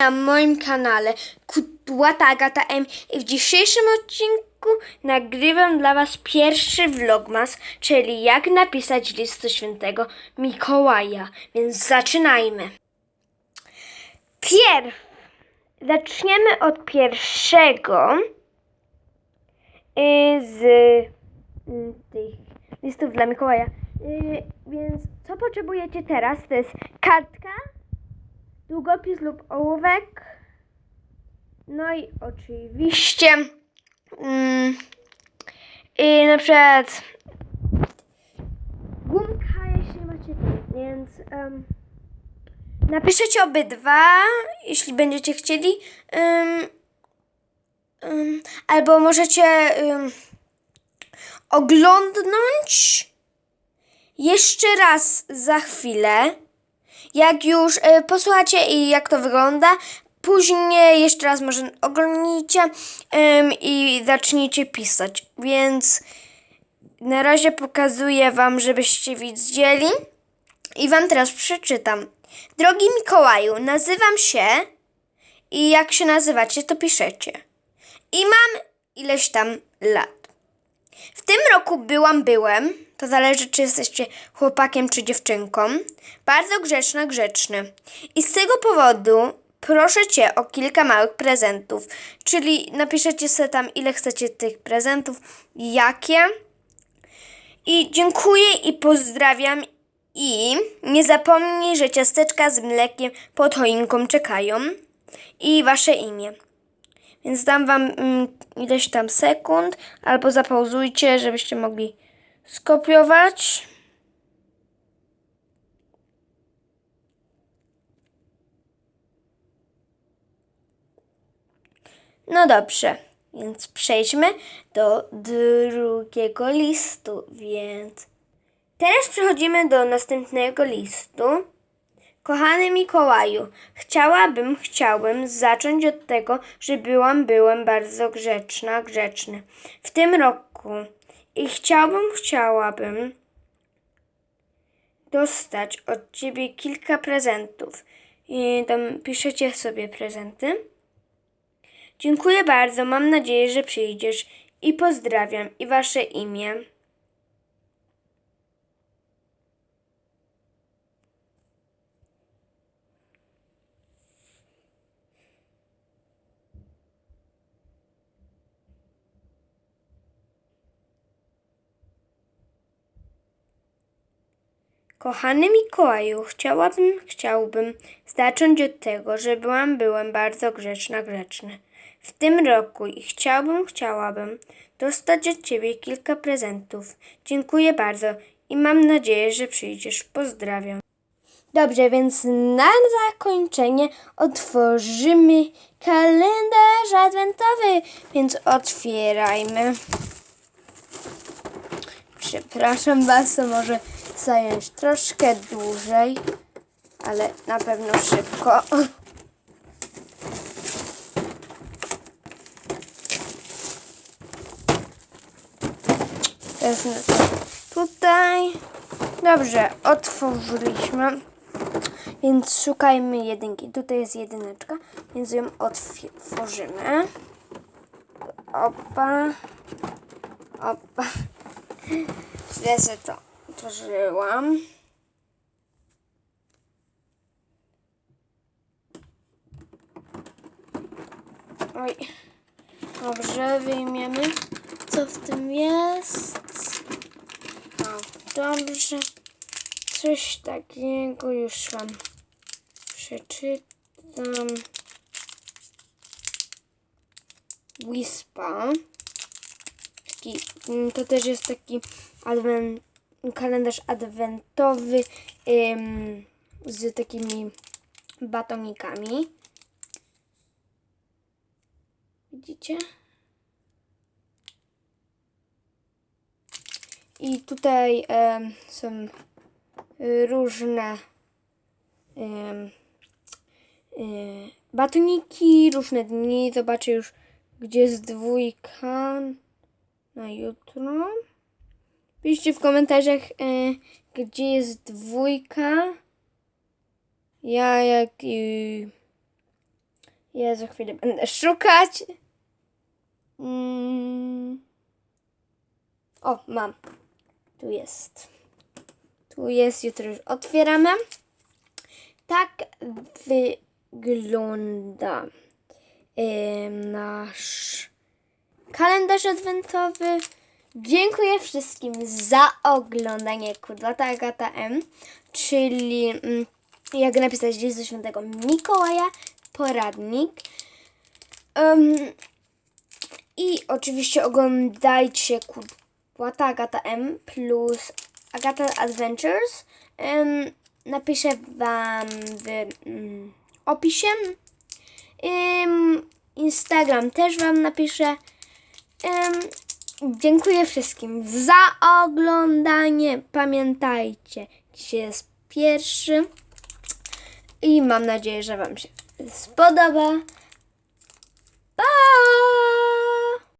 na moim kanale Kudłata Agata M i w dzisiejszym odcinku nagrywam dla Was pierwszy vlogmas, czyli jak napisać list do świętego Mikołaja, więc zaczynajmy. Pierw zaczniemy od pierwszego y, z y, tych listów dla Mikołaja. Y, Więc co potrzebujecie teraz? To jest kartka, długopis lub ołówek. No i oczywiście mm, i na przykład gumka, jeśli macie więc um, napiszecie obydwa, jeśli będziecie chcieli. Um, um, albo możecie um, oglądnąć jeszcze raz za chwilę jak już e, posłuchacie i jak to wygląda, później jeszcze raz może oglądnijcie i zacznijcie pisać. Więc na razie pokazuję Wam, żebyście widzieli i Wam teraz przeczytam. Drogi Mikołaju, nazywam się i jak się nazywacie, to piszecie. I mam ileś tam lat. W tym roku byłam, byłem, to zależy czy jesteście chłopakiem czy dziewczynką, bardzo grzeczna, grzeczny. I z tego powodu proszę Cię o kilka małych prezentów, czyli napiszecie sobie tam ile chcecie tych prezentów, jakie. I dziękuję i pozdrawiam i nie zapomnij, że ciasteczka z mlekiem pod choinką czekają i Wasze imię. Więc dam wam mm, ileś tam sekund, albo zapauzujcie, żebyście mogli skopiować. No dobrze, więc przejdźmy do drugiego listu, więc teraz przechodzimy do następnego listu. Kochany Mikołaju, chciałabym, chciałbym zacząć od tego, że byłam, byłem bardzo grzeczna, grzeczny w tym roku i chciałbym, chciałabym dostać od Ciebie kilka prezentów. I tam piszecie sobie prezenty. Dziękuję bardzo, mam nadzieję, że przyjdziesz i pozdrawiam i Wasze imię. Kochany Mikołaju, chciałabym, chciałbym zacząć od tego, że byłam, byłem bardzo grzeczna, grzeczny w tym roku i chciałbym, chciałabym dostać od Ciebie kilka prezentów. Dziękuję bardzo i mam nadzieję, że przyjdziesz. Pozdrawiam. Dobrze, więc na zakończenie otworzymy kalendarz adwentowy, więc otwierajmy. Przepraszam Was, to może zająć troszkę dłużej, ale na pewno szybko. To tutaj. Dobrze, otworzyliśmy. Więc szukajmy jedynki. Tutaj jest jedyneczka, więc ją otworzymy. Opa. Opa. Źle sobie to otworzyłam. Oj. Dobrze, wyjmiemy. Co w tym jest? O, dobrze. Coś takiego już wam przeczytam. Wispa. Mm, to też jest taki adwen, kalendarz adwentowy ym, z takimi batonikami. Widzicie? I tutaj em, są różne em, y, batoniki, różne dni. Zobaczę już, gdzie jest dwójka na jutro. Piszcie w komentarzach, y, gdzie jest dwójka. Ja jak y, Ja za chwilę będę szukać. Mm. O, mam. Tu jest. Tu jest, jutro już otwieramy. Tak wygląda em, nasz kalendarz adwentowy. Dziękuję wszystkim za oglądanie Kudlata Agata M, czyli mm, jak napisać list do świętego Mikołaja, poradnik. Em, I oczywiście oglądajcie Kudlata Agata M plus Agata Adventures. Em, napiszę Wam w mm, opisie. Em, Instagram też Wam napiszę. Um, dziękuję wszystkim za oglądanie. Pamiętajcie, dzisiaj jest pierwszy i mam nadzieję, że Wam się spodoba. Pa!